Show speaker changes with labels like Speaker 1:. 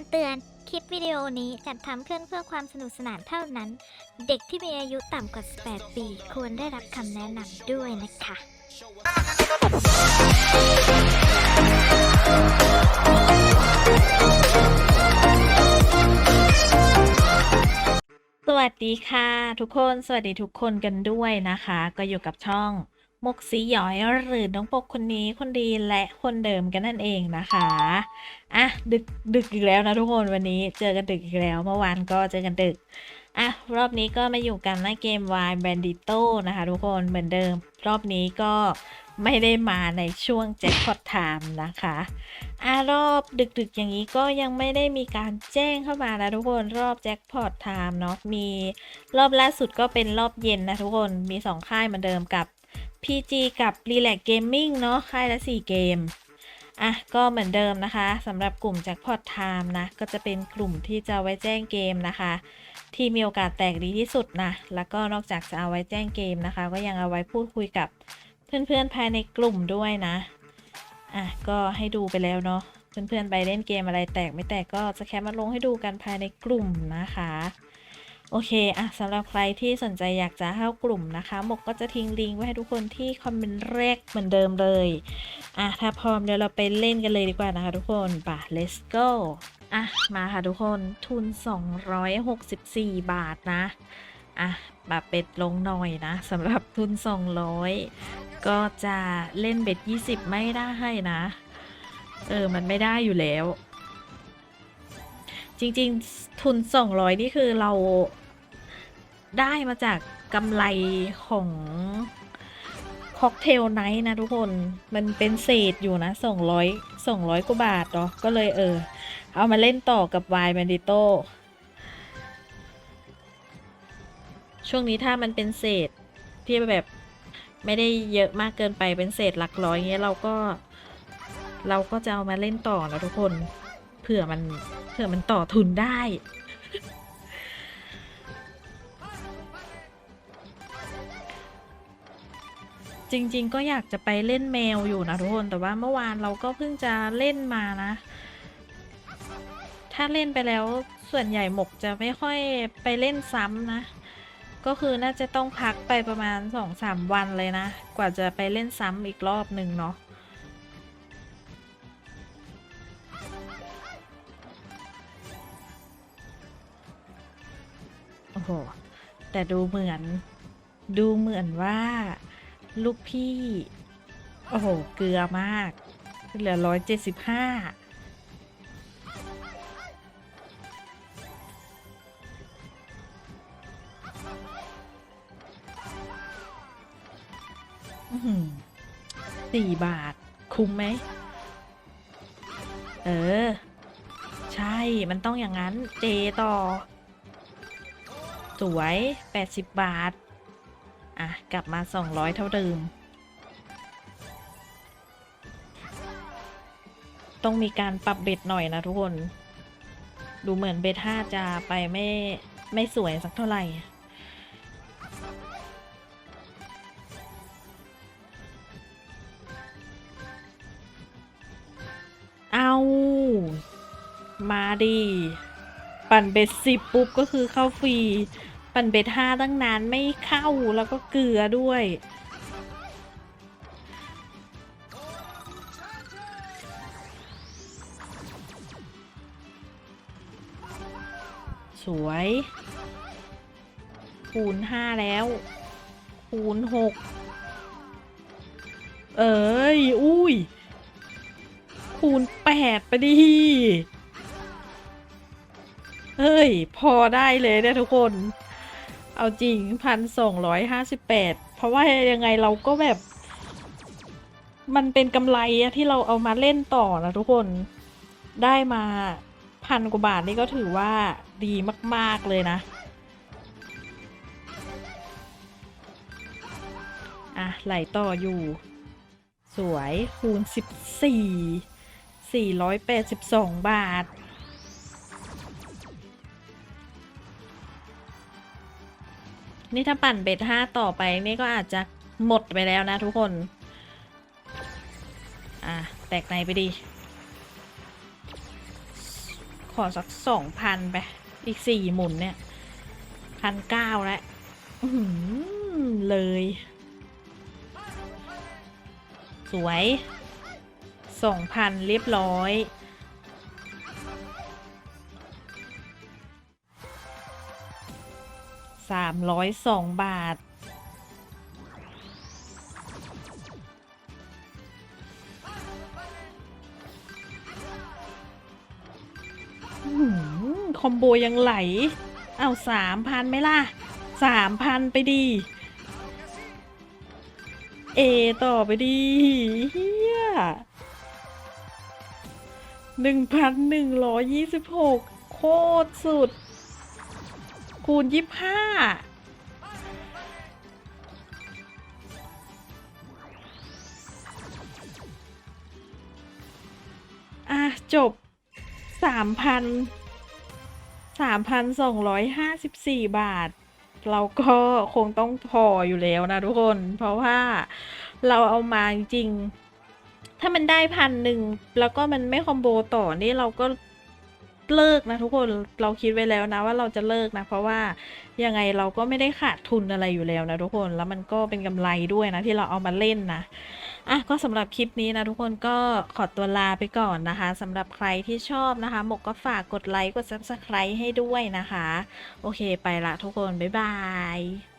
Speaker 1: ำเตือน คลิปวิดีโอนี้จัดทำขึ้นเพื่อความสนุกสนานเท่านั้น เด็กที่มีอายุต่ำกว่า 18 ปี ควรได้รับคำแนะนำด้วยนะคะ
Speaker 2: สวัสดีค่ะ ทุกคน สวัสดีทุกคนกันด้วยนะคะ ก็อยู่กับช่อง มกสีหยอยหรือน้องปกคนนี้คนดีและคนเดิมกันนั่นเองนะคะอะดึกดึกอีกแล้วนะทุกคนวันนี้เจอกันดึกอีกแล้วเมื่อวานก็เจอกันดึกอะรอบนี้ก็มาอยู่กันในเกม Y Bandito นะคะ ทุกคนเหมือนเดิม รอบนี้ก็ไม่ได้มาในช่วงแจ็คพอตไทม์นะคะอะรอบดึกๆอย่างนี้ก็ยังไม่ได้มีการแจ้งเข้ามานะทุกคนรอบแจ็คพอตไทม์เนาะมีรอบล่าสุดก็เป็นรอบเย็นนะทุกคนมีสองค่ายเหมือนเดิมกับ PG กับ Relax Gaming เนาะค่ายละ 4 เกม อะ ก็เหมือนเดิมนะคะสำหรับกลุ่ม Jackpot Time นะ ก็จะเป็นกลุ่มที่จะไว้แจ้งเกมนะคะ ที่มีโอกาสแตกดีที่สุดนะ แล้วก็นอกจากจะเอาไว้แจ้งเกมนะคะ ก็ยังเอาไว้พูดคุยกับเพื่อนๆภายในกลุ่มด้วยนะ อะ ก็ให้ดูไปแล้วเนาะเพื่อนๆไปเล่นเกมอะไรแตกไม่แตกก็จะแคปมาลงให้ดูกันภายในกลุ่มนะคะ โอเคอะสำหรับใครที่สนใจอยากจะเข้ากลุ่มนะคะ หมกก็จะทิ้งลิงก์ไว้ให้ทุกคนที่คอมเมนต์แรกเหมือนเดิมเลยอะถ้าพร้อมเดี๋ยวเราไปเล่นกันเลยดีกว่านะคะทุกคนป่ะ let's go อะ มาค่ะทุกคนทุน 264 บาทนะ อะแบบเป็ดลงหน่อยนะสำหรับทุน 200 ก็จะเล่นเบ็ด 20 ไม่ได้นะ เออ มันไม่ได้อยู่แล้ว จริง ๆ ทุน 200 นี่คือเรา ได้มาจากกำไรของค็อกเทลไนท์นะทุกคน มันเป็นเศษอยู่นะ200 200กว่าบาทเนาะก็เลยเออ เอามาเล่นต่อกับ Y b a n d i t o ช่วงนี้ถ้ามันเป็นเศษที่แบบไม่ได้เยอะมากเกินไปเป็นเศษหลักร้อยเงี้ยเราก็ เราก็จะเอามาเล่นต่อนะทุกคน เผื่อมันเผื่อมันต่อทุนได้ จริง ๆ ก็อยากจะไปเล่นแมวอยู่นะทุกคนแต่ว่าเมื่อวานเราก็เพิ่งจะเล่นมานะ ถ้าเล่นไปแล้วส่วนใหญ่หมกจะไม่ค่อยไปเล่นซ้ำนะ ก็คือน่าจะต้องพักไปประมาณสองสามวันเลยนะ กว่าจะไปเล่นซ้ำอีกรอบหนึ่งเนาะโอ้โห แต่ดูเหมือน ดูเหมือนว่า ลูกพี่ โอ้โห เกลือมาก เหลือร้อยเจ็ดสิบห้าสี่บาท คุ้มไหม เออ ใช่ มันต้องอย่างนั้น เจต่อ สวย80บาท อะ กลับมา 200 เท่าเดิม ต้องมีการปรับเบ็ดหน่อยนะทุกคน ดูเหมือนเบ็ด5จะไปไม่ ไม่สวยสักเท่าไหร่เอามาดิปั่นเบ็ดสิบปุ๊บก็คือเข้าฟรี ปั่นเบ็ดห้าตั้งนานไม่เข้าแล้วก็เกลือด้วยสวย คูณห้าแล้ว คูณหกเอ้ย อุ้ย คูณแปดไปดิเฮ้ย พอได้เลยเนี่ยทุกคน เอาจริงพันสองร้อยห้าสิบแปดเพราะว่ายังไงเราก็แบบ มันเป็นกำไรที่เราเอามาเล่นต่อนะทุกคนได้มาพันกว่าบาทนี่ก็ถือว่าดีมาก ๆ เลยนะ อะ ไหลต่ออยู่ สวยคูณสิบสี่482บาท นี่ถ้าปั่นเบ็ดห้าต่อไปนี่ก็อาจจะหมดไปแล้วนะทุกคน อะ แตกในไปดี ขอสักสองพันไป อีกสี่หมุนเนี่ยพันเก้าแล้วเลย สวยสองพันเรียบร้อย สามร้อยสองบาทอื้อหือคอมโบยังไหล เอาสามพันไหมล่ะสามพันไปดี เอต่อไปดีเฮียหนึ่งพันหนึ่งร้อยยี่สิบหกโคตรสุด คูณยี่ห้าอะ จบสามพันสามพันสองร้อยห้าสิบสี่บาท เราก็คงต้องพออยู่แล้วนะทุกคน เพราะว่าเราเอามาจริง ถ้ามันได้พันหนึ่งแล้วก็มันไม่คอมโบต่อนี่เราก็ เลิกนะทุกคนเราคิดไว้แล้วนะว่าเราจะเลิกนะ เพราะว่ายังไงเราก็ไม่ได้ขาดทุนอะไรอยู่แล้วนะทุกคนแล้วมันก็เป็นกำไรด้วยนะที่เราเอามาเล่นนะอะก็สำหรับคลิปนี้นะทุกคนก็ขอตัวลาไปก่อนนะคะสำหรับใครที่ชอบนะคะ หมกก็ฝากกดไลค์กด subscribe ให้ด้วยนะคะ โอเคไปละทุกคน บ๊ายบาย